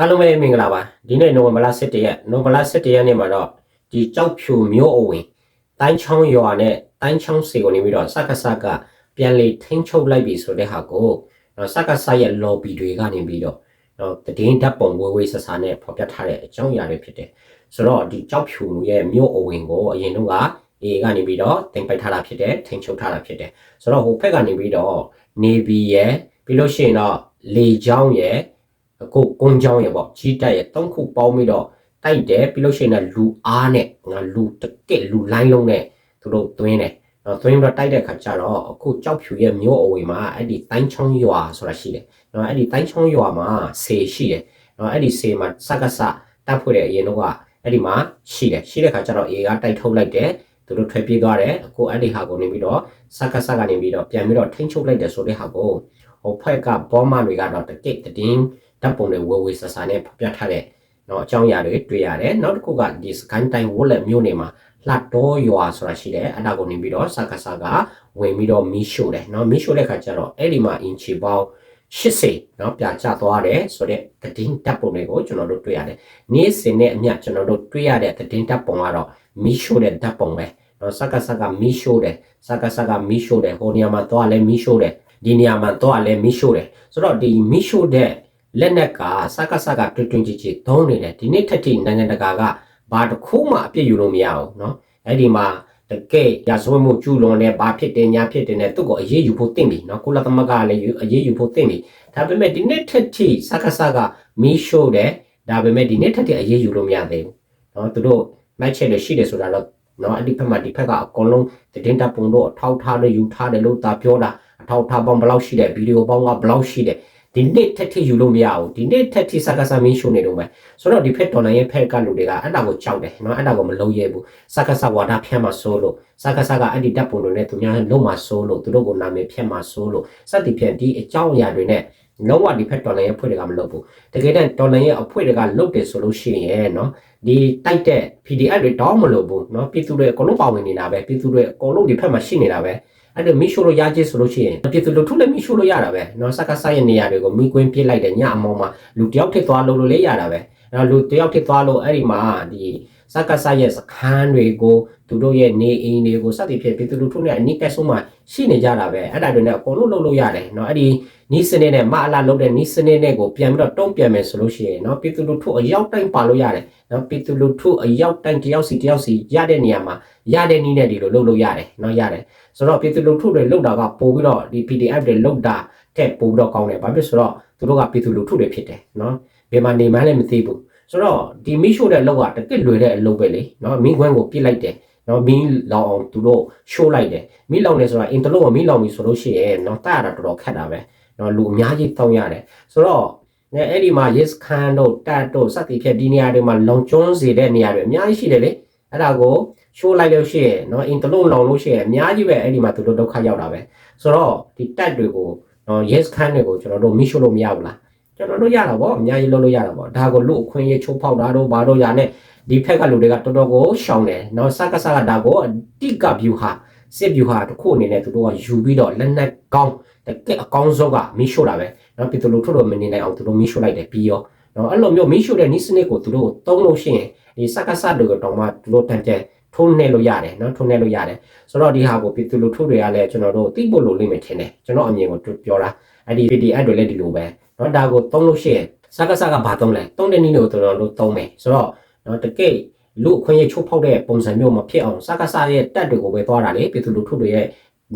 အားလုံးပဲမင်္ဂလာပါဒီနေ့နိုဝင်ဘာလ17ရက်နိုဝင်ဘာလ17ရက်နေ့မှာတော့ဒီကြောက်ဖြူမျိုးအဝင်တိုင်းချောင်းရွာနဲ့တိုင်းချောင်းစီကိုနေပြီးတော့စက္ကစကပြန်လေထိန်းချုပ်လိုက်ပြီဆိုတဲ့ဟာကိုတော့စက္ကစရဲ့ lobby တွေကနေပြီးတော့တော့တည်င်းဓာတ်ပုံဝေဝေးဆဆာနဲ့ဖော်ပြထားတဲ့အကြောင်းအရာတွေဖြစ်တယ်ဆိုတော့ဒီကြောက်ဖြူရဲ့မျိုးအဝင်ကိုအရင်တော့ကအေကနေပြီးတော့တင်ပိုက်ထားတာဖြစ်တယ်ထိန်းချုပ်ထားတာဖြစ်တယ်ဆိုတော့ဟိုဖက်ကနေပြီးတော့ navy ရဲ့ပြီးလို့ရှိရင်တော့လေချောင်းရဲ့ အခုကုန်းချောင်းရပေါ့ကြီးတက်ရသုံးခုပေါင်းပြီးတော့တိုက်တယ်ပြီးလို့ရှိရင်လည်းလူအားနဲ့ငါလူတကက်လူလိုင်းလုံးနဲ့သူတို့သွင်းတယ်နော်သွင်းပြီးတော့တိုက်တဲ့ခါကျတော့အခုကြောက်ဖြူရဲ့မျိုးအဝေမှာအဲ့ဒီတိုင်းချောင်းရွာဆိုတာရှိတယ်နော်အဲ့ဒီတိုင်းချောင်းရွာမှာဆေရှိတယ်နော်အဲ့ဒီဆေမှာစက္ကစတပ်ဖွဲ့တဲ့အရင်တော့ကအဲ့ဒီမှာရှိတယ်ရှိတဲ့ခါကျတော့အေကတိုက်ထုတ်လိုက်တယ်သူတို့ထွက်ပြေးသွားတယ်အခုအဲ့ဒီဟာကိုနေပြီးတော့စက္ကစကနေပြီးတော့ပြန်ပြီးတော့ထိန်းချုပ်လိုက်တယ်ဆိုတဲ့ဟာကိုဟိုဖက်ကဘောမတွေကတော့တကက်တည်င်းဓာ တပ်ပုံတွေဝေဝေဆဆာနဲ့ပြထားတဲ့နော်အကြောင်းအရာတွေတွေ့ရတယ်နောက်တစ်ခုကဒီစကိုင်းတိုင်းဝက်လက်မြို့နယ်မှာလှတော်ရွာဆိုတာရှိတယ်အဲ့ဒါကိုနေပြီးတော့စကားစကားဝင်ပြီးတော့မီးရှို့တယ်နော်မီးရှို့တဲ့ခါကျတော့အဲ့ဒီမှာအင်ချီပေါင်း80နော်ပြချသွားတယ်ဆိုတော့တည်င်းတပ်ပုံတွေကိုကျွန်တော်တို့တွေ့ရတယ်နေ့စဉ်နဲ့အမျှကျွန်တော်တို့တွေ့ရတဲ့တည်င်းတပ်ပုံကတော့မီးရှို့တဲ့တပ်ပုံပဲနော်စကားစကားမီးရှို့တယ်စကားစကားမီးရှို့တယ်ဟိုနေရာမှာသွားလဲမီးရှို့တယ်ဒီနေရာမှာသွားလဲမီးရှို့တယ်ဆိုတော့ဒီမီးရှို့တဲ့ လက်နက်ကစကစကတွင်တွင်ကြည်ကြည်သုံးနေတယ်ဒီနေ့ထက်ထိနိုင်ငံတကာကဘာတစ်ခုမှအပြစ်ယူလို့မရဘူးเนาะအဲ့ဒီမှာတကယ်ရဆိုးမှုကျူးလွန်တဲ့ဘာဖြစ်တယ်ညာဖြစ်တယ်နဲ့သူ့ကိုအေးအေးယူဖို့တင့်ပြီเนาะကုလသမဂ္ဂလည်းအေးအေးယူဖို့တင့်ပြီဒါပေမဲ့ဒီနေ့ထက်ထိစကစကမီးရှို့တယ်ဒါပေမဲ့ဒီနေ့ထက်ထိအေးအေးယူလို့မရသေးဘူးเนาะသူတို့မက်ချက်တွေရှိတယ်ဆိုတာတော့เนาะအဲ့ဒီဖက်မှာဒီဖက်ကအကုန်လုံးတင်တပ်ပုံတော့ထောက်ထားတယ်ယူထားတယ်လို့သာပြောတာအထောက်ထားပေါင်းဘယ်လောက်ရှိတယ်ဗီဒီယိုပေါင်းကဘယ်လောက်ရှိတယ် ဒီနေ့ထက်ထိယူလို့မရဘူးဒီနေ့ထက်ထိစကားစမင်းရှုံနေတော့မယ်ဆိုတော့ဒီဖက်ဒေါ်လာရဲ့ဖက်ကလူတွေကအဲ့ဒါကိုကြောက်တယ်နော်အဲ့ဒါကိုမလုံးရဲဘူးစကားစဝါဒဖြန့်မှာစိုးလို့စကားစကအဲ့ဒီတပ်ပုံတွေနဲ့သူများလုံးမှာစိုးလို့သူတို့ကိုနာမည်ဖြန့်မှာစိုးလို့စသည်ဖြင့်ဒီအကြောင်းအရာတွေနဲ့လုံးဝဒီဖက်ဒေါ်လာရဲ့အဖွဲ့တွေကမလုပ်ဘူးတကယ်တမ်းဒေါ်လာရဲ့အဖွဲ့တွေကလုပ်တယ်ဆိုလို့ရှိရင်နော်ဒီတိုက်တဲ့ PDF တွေတော့မလုပ်ဘူးနော်ပြည်သူတွေအကုန်လုံးပါဝင်နေတာပဲပြည်သူတွေအကုန်လုံးဒီဖက်မှာရှိနေတာပဲ အဲ့လိုမိရှို့လို့ရကြည့်ဆိုလို့ရှိရင်ပြည်သူလူထုလည်းမိရှို့လို့ရတာပဲနော်စက္ကစရဲ့နေရာတွေကိုမိကွင်းပြစ်လိုက်တယ်ညအမောင်းမှာလူတယောက်ထစ်သွားလို့လို့လည်းရတာပဲအဲ့တော့လူတယောက်ထစ်သွားလို့အဲ့ဒီမှာဒီ စက္ကစရဲ့စခန်းတွေကိုသူတို့ရဲ့နေအိမ်တွေကိုစသည်ဖြင့်ပြည်သူလူထုနဲ့အနိကဆုံးမှာရှိနေကြတာပဲအဲ့ဒါတွေနဲ့အကုန်လုံးလုပ်လို့ရတယ်เนาะအဲ့ဒီနီးစနစ်နဲ့မအလားလုပ်တဲ့နီးစနစ်နဲ့ကိုပြန်ပြီးတော့တုံ့ပြန်မယ်ဆိုလို့ရှိရင်เนาะပြည်သူလူထုအရောက်တိုင်းပါလို့ရတယ်เนาะပြည်သူလူထုအရောက်တိုင်းတယောက်စီတယောက်စီရတဲ့နေရာမှာရတဲ့နည်းနဲ့ဒီလိုလုပ်လို့ရတယ်เนาะရတယ်ဆိုတော့ပြည်သူလူထုတွေလောက်တာကပို့ပြီးတော့ဒီ PDF တွေလောက်တာတဲ့ပို့ပြီးတော့ကောင်းတယ်ဘာဖြစ်ဆိုတော့သူတို့ကပြည်သူလူထုတွေဖြစ်တယ်နော်ဘယ်မှာနေမှန်းလည်းမသိဘူး ဆိုတော့ဒီမိရှို့တဲ့လောက်ကတကစ်လွယ်တဲ့အလုပ်ပဲလေနော်မင်းခွန်းကိုပြစ်လိုက်တယ်နော်မင်းလောင်အောင်သူတို့ရှိုးလိုက်တယ်မင်းလောင်နေဆိုတာအင်တလုံးကမင်းလောင်ပြီဆိုလို့ရှိရင်နော်တရတာတော်တော်ခက်တာပဲနော်လူအများကြီးတောင်းရတယ်ဆိုတော့နဲအဲ့ဒီမှာ yes ခန်းတို့တတ်တို့စသည်ဖြင့်ဒီနေရာတွေမှာလုံကျွန်းစေတဲ့နေရာတွေအများကြီးရှိတယ်လေအဲ့ဒါကိုရှိုးလိုက်လို့ရှိရင်နော်အင်တလုံးလောင်လို့ရှိရင်အများကြီးပဲအဲ့ဒီမှာသူတို့ဒုက္ခရောက်တာပဲဆိုတော့ဒီတက်တွေကိုနော် yes ခန်းတွေကိုကျွန်တော်တို့မရှို့လို့မရဘူးလား ကျွန်တော်တို့ရတာပေါ့အများကြီးလုပ်လို့ရတာပေါ့ဒါကိုလူအခွင့်အရေးချိုးဖောက်တာတို့ဘာတို့ရနဲ့ဒီဖက်ကလူတွေကတော်တော်ကိုရှောင်းတယ်နော်စကားစကားဒါကိုအတိကဗျူဟာစစ်ဗျူဟာတစ်ခုအနေနဲ့သူတို့ကယူပြီးတော့လက်နက်ကောင်းတကက်အကောင်းဆုံးကမီးရှို့တာပဲနော်ပြည်သူလူထုတို့မနေနိုင်အောင်သူတို့မီးရှို့လိုက်တယ်ပြီးရောနော်အဲ့လိုမျိုးမီးရှို့တဲ့နီးစနစ်ကိုသူတို့သုံးလို့ရှိရင်ဒီစကားစတွေကတောင်မှသူတို့တန်တဲ့ထုံးနေလို့ရတယ်နော်ထုံးနေလို့ရတယ်ဆိုတော့ဒီဟာကိုပြည်သူလူထုတွေကလည်းကျွန်တော်တို့သိဖို့လိုလိမ့်မယ်ထင်တယ်ကျွန်တော်အမြင်ကိုပြောတာအဲ့ဒီ PDF တွေလည်းဒီလိုပဲ နော်ဒါကိုသုံးလို့ရှိရင်စကားစကားဘာသုံးလဲသုံးတဲ့နည်းကိုကျွန်တော်တို့သုံးမယ်ဆိုတော့နော်တကယ်လူအခွင့်အရေးချိုးဖောက်တဲ့ပုံစံမျိုးမဖြစ်အောင်စကားစရဲ့တက်တွေကိုပဲသွားတာလေပြည်သူလူထုတွေရဲ့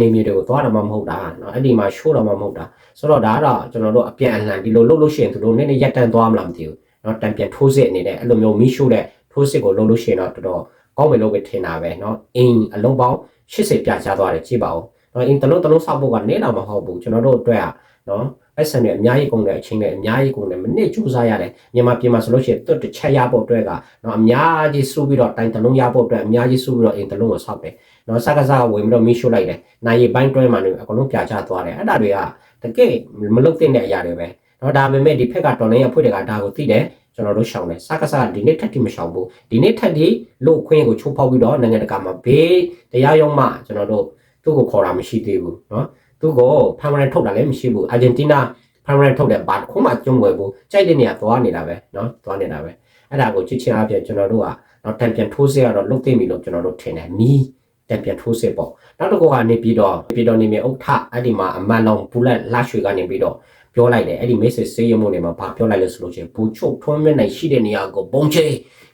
နေမြေတွေကိုသွားတာမှမဟုတ်တာเนาะအဲ့ဒီမှာရှိုးတာမှမဟုတ်တာဆိုတော့ဒါကတော့ကျွန်တော်တို့အပြန်အလှန်ဒီလိုလုပ်လို့ရှိရင်သူတို့နည်းနည်းရက်တန်သွားမလားမသိဘူးเนาะတံပြန်ထိုးစစ်အနေနဲ့အဲ့လိုမျိုးမီးရှို့တဲ့ထိုးစစ်ကိုလုပ်လို့ရှိရင်တော့တော်တော်ကောင်းမယ်လို့ပဲထင်တာပဲเนาะအင်းအလုံးပေါင်း80ပြချသွားတယ်ကြည့်ပါဦးเนาะအင်းတလုံးတလုံးစောက်ဖို့ကနေတော့မဟုတ်ဘူးကျွန်တော်တို့အတွက်อ่ะเนาะ က်ဆန်တွေအများကြီးကုန်တယ်အချိန်တွေအများကြီးကုန်တယ်မနစ်ကြိုးစားရတယ်မြန်မာပြည်မှာဆိုလို့ရှိရင်တွတ်တစ်ချက်ရဖို့အတွက်ကတော့အများကြီးစူးပြီးတော့တိုင်တလုံးရဖို့အတွက်အများကြီးစူးပြီးတော့အိမ်တလုံးကိုဆောက်တယ်နော်စကားစားဝင်ပြီးတော့မီးရှို့လိုက်တယ်နိုင်ရီပိုင်းတွဲမှာနေအကုန်လုံးပြာချသွားတယ်အဲ့ဒါတွေကတကယ်မလုပ်သင့်တဲ့အရာတွေပဲနော်ဒါပေမဲ့ဒီဖက်ကတော်လိုင်းရဖွဲ့တယ်ကဒါကိုသိတယ်ကျွန်တော်တို့ရှောင်တယ်စကားစားဒီနေ့ထက်တိမရှောင်ဘူးဒီနေ့ထက်တိလို့ခွင့်ကိုချိုးဖောက်ပြီးတော့နိုင်ငံတကာမှာဘေးတရားရုံးမှကျွန်တော်တို့သူ့ကိုခေါ်တာမရှိသေးဘူးနော် သူ့ကိုဖမ်းမရထုတ်တာလည်းမရှိဘူးအာဂျင်တီးနားဖ permanent ထုတ်တယ်ဘာတစ်ခုမှကျုံွယ်ဘူးကြိုက်တဲ့နေရာသွားနေတာပဲเนาะသွားနေတာပဲအဲ့ဒါကိုချစ်ချင်းအပြင်ကျွန်တော်တို့ကတော့တံပြန်ထိုးစရတော့လုတ်သိပြီလို့ကျွန်တော်တို့ထင်တယ်မီးတံပြန်ထိုးစပေါ့နောက်တစ်ခုကနေပြီးတော့ပြီးတော့နေမြေဥဋ္ဌအဲ့ဒီမှာအမန်လုံးဘူးလက်လှရွှေကနေပြီးတော့ပြောလိုက်တယ်အဲ့ဒီ message စေးရမို့နေမှာဘာပြောလိုက်လို့ဆိုလို့ချင်းဘူချုပ်ထွန်းမြင့်နိုင်ရှိတဲ့နေရာကိုပုံချေ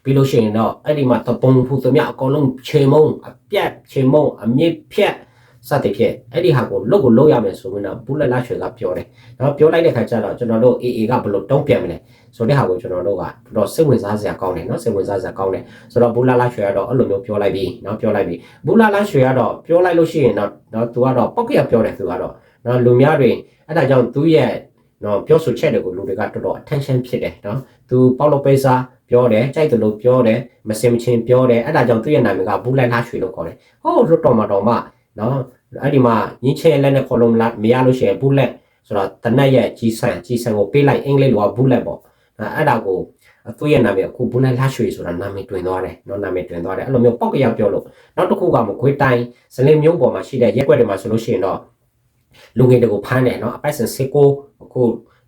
ပြီးလို့ရှိရင်တော့အဲ့ဒီမှာတပုံဖူသမျှအကောင်လုံးခြေမုံအပြက်ခြေမုံအမြင့်ဖြက် စသဖြင့်အဲ့ဒီဟာကိုလုတ်ကိုလုတ်ရမယ်ဆိုရင်တော့ဘူးလက်လှရွှေကပြောတယ်။နော်ပြောလိုက်တဲ့ခါကျတော့ကျွန်တော်တို့ AA ကဘယ်လိုတုံးပြန်မလဲဆိုတဲ့ဟာကိုကျွန်တော်တို့ကတော်တော်စိတ်ဝင်စားစရာကောင်းတယ်နော်စိတ်ဝင်စားစရာကောင်းတယ်ဆိုတော့ဘူးလာလာရွှေကတော့အဲ့လိုမျိုးပြောလိုက်ပြီနော်ပြောလိုက်ပြီဘူးလာလာရွှေကတော့ပြောလိုက်လို့ရှိရင်တော့နော်သူကတော့ပောက်ကရပြောတယ်သူကတော့နော်လူများတွေအဲ့ဒါကြောင့်သူ့ရဲ့နော်ပြောဆိုချက်တွေကိုလူတွေကတော်တော် attention ဖြစ်တယ်နော်သူပေါလို့ပေးစားပြောတယ်ကြိုက်တယ်လို့ပြောတယ်မစင်မချင်းပြောတယ်အဲ့ဒါကြောင့်သူ့ရဲ့နာမည်ကဘူးလိုက်လာရွှေလို့ခေါ်တယ်ဟောလွတ်တော်မှာတော့မှ နော်အဲ့ဒီမှာညင်းချဲလက်နဲ့ခေါ်လို့မလားမရလို့ရှိရင် bullet ဆိုတော့တနက်ရဲ့ကြီးဆန်ကြီးဆန်ကိုပေးလိုက်အင်္ဂလိပ်လိုက bullet ပေါ့အဲ့ဒါကိုသူ့ရဲ့နာမည်အခု bullet လှရွှေဆိုတာနာမည်တွင်သွားတယ်နော်နာမည်တွင်သွားတယ်အဲ့လိုမျိုးပေါက်ကြောက်ပြောလို့နောက်တစ်ခုကမကွေးတိုင်းစလင်မျိုးပေါ်မှာရှိတဲ့ရက်ွက်တွေမှာဆိုလို့ရှိရင်တော့လူငယ်တွေကိုဖမ်းတယ်နော်အပိုက်စင်စစ်ကိုအခု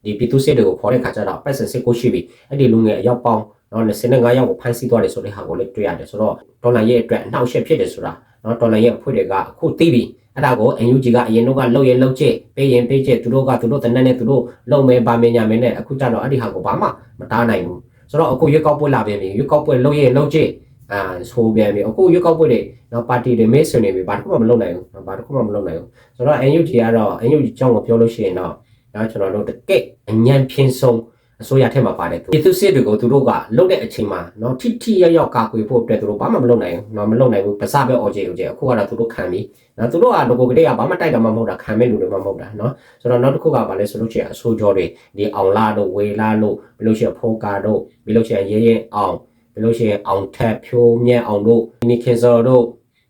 ဒီပြည်သူစစ်တွေကိုခေါ်တဲ့ခါကျတော့အပိုက်စင်စစ်ကိုရှိပြီအဲ့ဒီလူငယ်အယောက်ပေါင်းနော်25ယောက်ကိုဖမ်းဆီးသွားတယ်ဆိုတဲ့ဟာကိုလည်းတွေ့ရတယ်ဆိုတော့ဒေါ်လာရဲ့အတွက်အနှောက်အယှက်ဖြစ်တယ်ဆိုတာ နော်ဒေါ်လာရဲ့အဖွဲ့တွေကအခုသိပြီအဲ့ဒါကို NUG ကအရင်တော့ကလောက်ရင်လောက်ကျပေးရင်ပေးကျသူတို့ကသူတို့တနက်နဲ့သူတို့လုံမဲပါမညာမဲနဲ့အခုကြတော့အဲ့ဒီဟာကိုဘာမှမတားနိုင်ဘူးဆိုတော့အခုရွက်ကောက်ပွက်လာပြန်ပြီရွက်ကောက်ပွက်လောက်ရင်လောက်ကျအာဆိုပြန်ပြီအခုရွက်ကောက်ပွက်တွေနော်ပါတီတွေမဲဆွနေပြီဘာတစ်ခုမှမလုပ်နိုင်ဘူးဘာတစ်ခုမှမလုပ်နိုင်ဘူးဆိုတော့ NUG ကတော့ NUG ကြောင့်ကိုပြောလို့ရှိရင်တော့ဒါကျွန်တော်တို့တကယ့်အញ្ញံဖြင်းဆုံး အစိုးရထက်မှာပါတယ်သူသူစစ်တွေကိုသူတို့ကလုတ်တဲ့အချိန်မှာနော်ထိထိရောက်ရောက်ကာကွယ်ဖို့အတွက်သူတို့ဘာမှမလုပ်နိုင်ဘူးနော်မလုပ်နိုင်ဘူးပစပဲ OJ OJ အခုကတော့သူတို့ခံပြီနော်သူတို့ကငကိုကလေးကဘာမှတိုက်တာမှမဟုတ်တာခံမဲ့လူတွေမှမဟုတ်တာနော်ဆိုတော့နောက်တစ်ခုကဘာလဲဆိုလို့ရှိရင်အစိုးရတွေဒီအောင်လာတို့ဝေလာတို့ဘယ်လိုရှိရဖိုကာတို့ဘယ်လိုရှိရရဲရဲအောင်ဘယ်လိုရှိရအောင်ထက်ဖြိုးမြတ်အောင်တို့နီခေဇော်တို့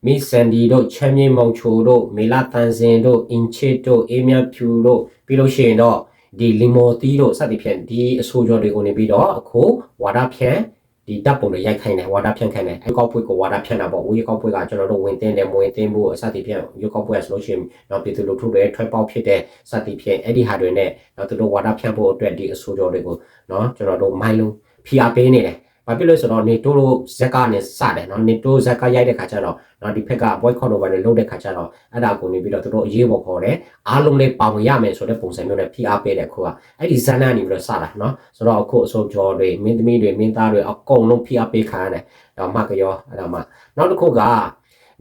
မီစန်ဒီတို့ချမ်းမြေမောင်ချိုတို့မေလာတန်စင်တို့အင်ချစ်တို့အေးမြဖြူတို့ပြီးလို့ရှိရင်တော့ ဒီလီမော်တီတို့စသည်ဖြင့်ဒီအဆိုးကြောတွေကိုနေပြီးတော့အခုဝါဒဖြန့်ဒီတပ်ပုံတွေရိုက်ခိုင်းတယ်ဝါဒဖြန့်ခိုင်းတယ်အကောက်ပွေကိုဝါဒဖြန့်တာပေါ့ဝေးကောက်ပွေကကျွန်တော်တို့ဝင်တင်တယ်မဝင်တင်ဘူးအစသည်ဖြင့်ရုပ်ကောက်ပွေဆိုလို့ရှိရင်တော့ပြည်သူလူထုတွေထွက်ပေါက်ဖြစ်တဲ့စသည်ဖြင့်အဲ့ဒီဟာတွေနဲ့တော့သူတို့ဝါဒဖြန့်ဖို့အတွက်ဒီအဆိုးကြောတွေကိုနော်ကျွန်တော်တို့မိုင်းလုံးဖိအားပေးနေတယ် ဘာဖြစ်လို့ဆိုတော့နေတိုးတို့ဇက်ကနေစတယ်နော်နေတိုးဇက်ကရိုက်တဲ့ခါကျတော့နော်ဒီဖက်က boycott တော့ဘာလဲလုပ်တဲ့ခါကျတော့အဲ့ဒါကိုနေပြီးတော့သူတို့အရေးပေါ်ခေါ်တယ်အားလုံးလေးပါဝင်ရမယ်ဆိုတဲ့ပုံစံမျိုးနဲ့ဖိအားပေးတဲ့ခုကအဲ့ဒီဇန်နာနေပြီးတော့စတာနော်ဆိုတော့အခုအစိုးကျော်တွေမင်းသမီးတွေမင်းသားတွေအကုန်လုံးဖိအားပေးခံရတယ်တော့မကရောအဲ့ဒါမှနောက်တစ်ခုက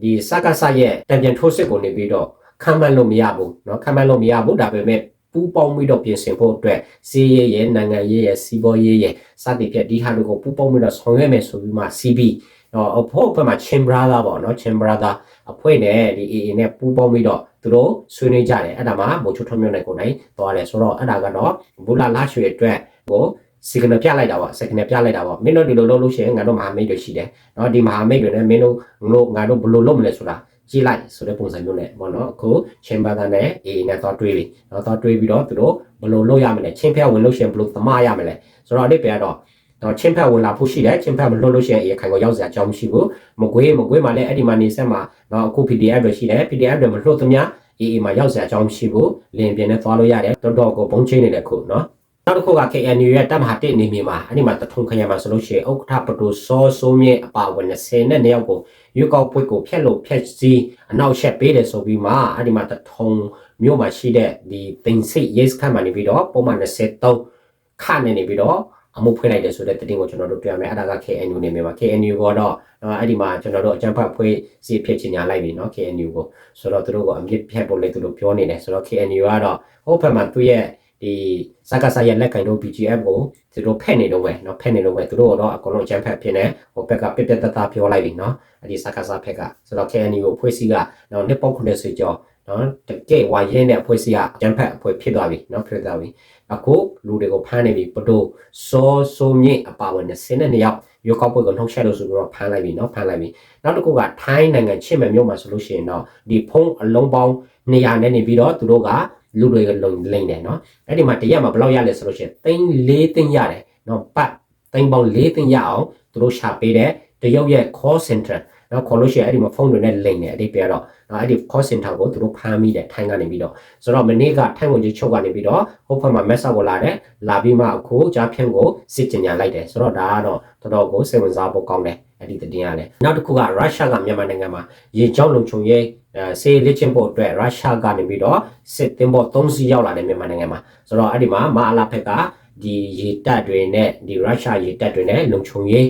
ဒီစကားဆရဲ့တံပြန်ထိုးစစ်ကိုနေပြီးတော့ခံမှန်းလို့မရဘူးเนาะခံမှန်းလို့မရဘူးဒါပေမဲ့ ပူးပေါင်းပြီးတော့ပြင်ဆင်ဖို့အတွက်စီးရဲရဲ့နိုင်ငံရေးရဲ့စီးပွားရေးရဲ့စသဖြင့်ဒီဟာတွေကိုပူးပေါင်းပြီးတော့ဆောင်ရွက်မယ်ဆိုပြီးမှ CB တော့အဖို့အဖွဲ့မှာချင်းဘရာသာပေါ့နော်ချင်းဘရာသာအဖွဲ့နဲ့ဒီ AA နဲ့ပူးပေါင်းပြီးတော့သူတို့ဆွေးနွေးကြတယ်အဲ့ဒါမှာမိုးချိုထွန်းမြုံနိုင်ကိုနိုင်သွားတယ်ဆိုတော့အဲ့ဒါကတော့ဘူလာလာချွေအတွက်ဟိုစီကနပြလိုက်တာပေါ့စကနပြလိုက်တာပေါ့မင်းတို့ဒီလိုလုပ်လို့ရှိရင်ငါတို့မဟာမိတ်တွေရှိတယ်နော်ဒီမဟာမိတ်တွေနဲ့မင်းတို့ငါတို့ငါတို့ဘယ်လိုလုပ်မလဲဆိုတာ ကြည့်လိုက်ဆိုတဲ့ပုံစံမျိုးနဲ့ပေါ့နော်အခု chamber ကနဲ့ AA နဲ့သွားတွေးပြီနော်သွားတွေးပြီးတော့သူတို့ဘယ်လိုလုပ်ရမလဲချင်းဖက်ဝင်လို့ရှိရင်ဘယ်လိုသမားရမလဲဆိုတော့အဲ့ဒီပဲကတော့တော့ချင်းဖက်ဝင်လာဖို့ရှိတယ်ချင်းဖက်မလွတ်လို့ရှိရင်အေးခိုင်ကိုရောက်စရာအကြောင်းမရှိဘူးမကွေးမကွေးမှာလည်းအဲ့ဒီမှာနေဆက်မှာတော့အခု PDF တွေရှိတယ် PDF တွေမလွတ်သမျှအေးအေးမှာရောက်စရာအကြောင်းမရှိဘူးလင်ပြင်းနဲ့သွားလို့ရတယ်တော်တော်ကိုဘုံချင်းနေတယ်ခုနော် နောက်တစ်ခုက KNU ရဲ့တပ်မဟာ1နေမြေမှာအဲ့ဒီမှာတထုံခရမှာဆိုလို့ရှိရင်ဥက္ကဋ္ဌပတိုစောစိုးမြင့်အပါဝင်20နဲ့2ယောက်ကိုရွေးကောက်ပွဲကိုဖျက်လို့ဖျက်စီးအနောက်ရှက်ပေးတယ်ဆိုပြီးမှအဲ့ဒီမှာတထုံမြို့မှာရှိတဲ့ဒီတင်စိတ်ရေးစခန်းမှာနေပြီးတော့ပုံမှန်23ခနဲ့နေပြီးတော့အမှုဖွင့်လိုက်တယ်ဆိုတဲ့တင်ကိုကျွန်တော်တို့တွေ့ရမယ်အဲ့ဒါက KNU နေမြေမှာ KNU ကတော့အဲ့ဒီမှာကျွန်တော်တို့အကြံဖတ်ဖွေးစီဖြစ်ချင်ညာလိုက်ပြီเนาะ KNU ကိုဆိုတော့သူတို့ကအမြင့်ဖြတ်ဖို့လေသူတို့ပြောနေတယ်ဆိုတော့ KNU ကတော့ဟိုဘက်မှာသူ့ရဲ့ ဒီစကားဆာရဲ့လက်ကင်တို့ BGF ကိုသူတို့ဖက်နေတော့ပဲเนาะဖက်နေတော့ပဲသူတို့တော့အကုန်လုံးအကြံဖတ်ဖြစ်နေဟိုဘက်ကပြက်ပြက်တသားပြောလိုက်ပြီเนาะအဲ့ဒီစကားဆာဖက်ကဆိုတော့ KNU ကိုဖွဲ့စည်းကเนาะနှစ်ပေါက်90ကျော်နော်တကယ်ဝါရင်တဲ့အဖွဲ့အစည်းကအကြံဖက်အဖွဲ့ဖြစ်သွားပြီเนาะဖြစ်သွားပြီအခုလူတွေကိုဖမ်းနေပြီပတိုစောစိုးမြင့်အပါဝင်22ယောက်ရွေးကောက်ပွဲကိုနှောက်ယှက်လို့ဆိုပြီးတော့ဖမ်းလိုက်ပြီเนาะဖမ်းလိုက်ပြီနောက်တစ်ခုကထိုင်းနိုင်ငံချင်းမဲ့မြို့မှာဆိုလို့ရှိရင်တော့ဒီဖုံးအလုံးပေါင်း200နဲ့နေပြီးတော့သူတို့က လူတွေလုံလိမ့်တယ်နော်အဲ့ဒီမှာတရက်မှာဘယ်လောက်ရလဲဆိုလို့ရှိရင်သိန်း၄သိန်းရတယ်နော်ပတ်သိန်းပေါင်း၄သိန်းရအောင်သူတို့ရှာပေးတဲ့တရုတ်ရဲ့ call center နနော်ခေါ်လို့ရှိရင်အဲ့ဒီမှာဖုန်းတွေနဲ့လိမ့်နေအတိတ်ပြတော့နော်အဲ့ဒီ call center ကိုသူတို့ဖမ်းမိတယ်ထိုင်းကနေပြီးတော့ဆိုတော့မနေ့ကထိုင်းဝင်ကြီးချုပ်ကနေပြီးတော့ဟုတ်ဖက်မှာ message ကိုလာတယ်လာပြီးမှအခုကြားဖြန့်ကိုစစ်ကြညာလိုက်တယ်ဆိုတော့ဒါကတော့တော်တော်ကိုစိတ်ဝင်စားဖို့ကောင်းတယ်အဲ့ဒီသတင်းရတယ်နောက်တစ်ခုကရုရှားကမြန်မာနိုင်ငံမှာရေကြောင်းလုံခြုံရေးအဲဆေးလက်ချင်းဖို့အတွက်ရုရှားကနေပြီးတော့စစ်တင်ဖို့၃စီးရောက်လာတယ်မြန်မာနိုင်ငံမှာဆိုတော့အဲ့ဒီမှာမဟာလာဖက်ကဒီရေတပ်တွေနဲ့ဒီရုရှားရေတပ်တွေနဲ့လုံခြုံရေး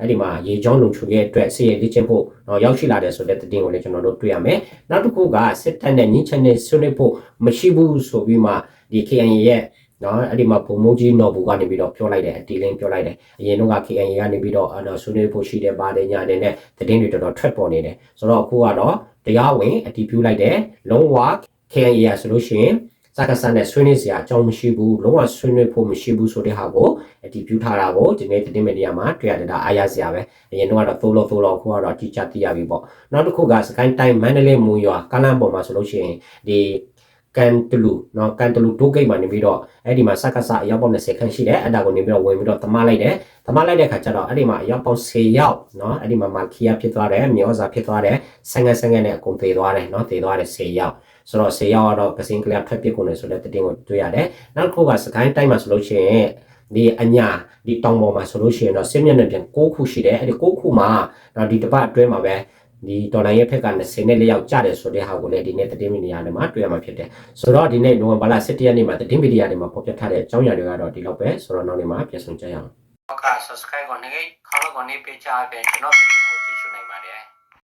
အဲ့ဒီမှာရေကြောင်းလုံခြုံရေးအတွက်ဆေးရလက်ချင်းဖို့တော့ရောက်ရှိလာတယ်ဆိုတဲ့သတင်းကိုလည်းကျွန်တော်တို့တွေ့ရမယ်နောက်တစ်ခုကစစ်တပ်နဲ့ညှိချက်နဲ့ဆွေးနွေးဖို့မရှိဘူးဆိုပြီးမှဒီ KNY ရဲ့နော်အဲ့ဒီမှာပုံမိုးကြီးနော်ဘူကနေပြီးတော့ပြောလိုက်တယ်အတီလင်းပြောလိုက်တယ်အရင်တော့က KNY ကနေပြီးတော့အဲ့တော့ဆွေးနွေးဖို့ရှိတယ်ပါတယ်ညာတယ်နဲ့သတင်းတွေတော်တော်ထွက်ပေါ်နေတယ်ဆိုတော့အခုကတော့တရားဝင်အတီးပြုလိုက်တယ်လုံးဝ KNY ရဆိုလို့ရှိရင် စကားစနဲ့ဆွေးနွေးစရာအကြောင်းမရှိဘူးလုံးဝဆွေးနွေးဖို့မရှိဘူးဆိုတဲ့ဟာကိုအတီးပြုထားတာကိုဒီနေ့သတင်းမီဒီယာမှာတွေ့ရတယ်ဒါအားရစရာပဲအရင်တော့ကတော့သိုးလို့သိုးလို့အခုကတော့ကြည်ချသိရပြီပေါ့နောက်တစ်ခုကစကိုင်းတိုင်းမန္တလေးမူရွာကလန်းပေါ်မှာဆိုလို့ရှိရင်ဒီကန်တလူเนาะကန်တလူတိုးဂိတ်မှာနေပြီးတော့အဲ့ဒီမှာစက္ကစအရောက်ပေါင်း20ခန်းရှိတယ်အဲ့ဒါကိုနေပြီးတော့ဝင်ပြီးတော့တမလိုက်တယ်တမလိုက်တဲ့ခါကျတော့အဲ့ဒီမှာအရောက်ပေါင်း10ရောက်เนาะအဲ့ဒီမှာမာခီယာဖြစ်သွားတယ်မြေဩဇာဖြစ်သွားတယ်ဆန်ငယ်ဆန်ငယ်နဲ့အကုန်သေသွားတယ်เนาะသေသွားတယ်10ရောက် ဆိုတော့10ရောက်ကတော့ကစင်ကလပ်ထွက်ပစ်ကုန်တယ်ဆိုတဲ့တင်ကိုတွေ့ရတယ်နောက်တစ်ခုကစကိုင်းတိုင်းမှာဆိုလို့ရှိရင်ဒီအညာဒီတောင်ပေါ်မှာဆိုလို့ရှိရင်တော့စစ်မျက်နှာပြန်6ခုရှိတယ်အဲ့ဒီ6ခုမှာတော့ဒီတစ်ပတ်အတွင်းမှာပဲဒီဒေါ်လာရဲ့ဖက်က20နဲ့လျောက်ကျတယ်ဆိုတဲ့ဟာကိုလည်းဒီနေ့သတင်းမီဒီယာတွေမှာတွေ့ရမှာဖြစ်တယ်ဆိုတော့ဒီနေ့နိုဝင်ဘာလ17ရက်နေ့မှာသတင်းမီဒီယာတွေမှာဖော်ပြထားတဲ့အကြောင်းအရာတွေကတော့ဒီလောက်ပဲဆိုတော့နောက်နေ့မှာပြန်ဆောင်ကြရအောင်က subscribe ကိုနေခေါင်းကိုနေပေးချပေးကျွန်တော်ဗီဒီယို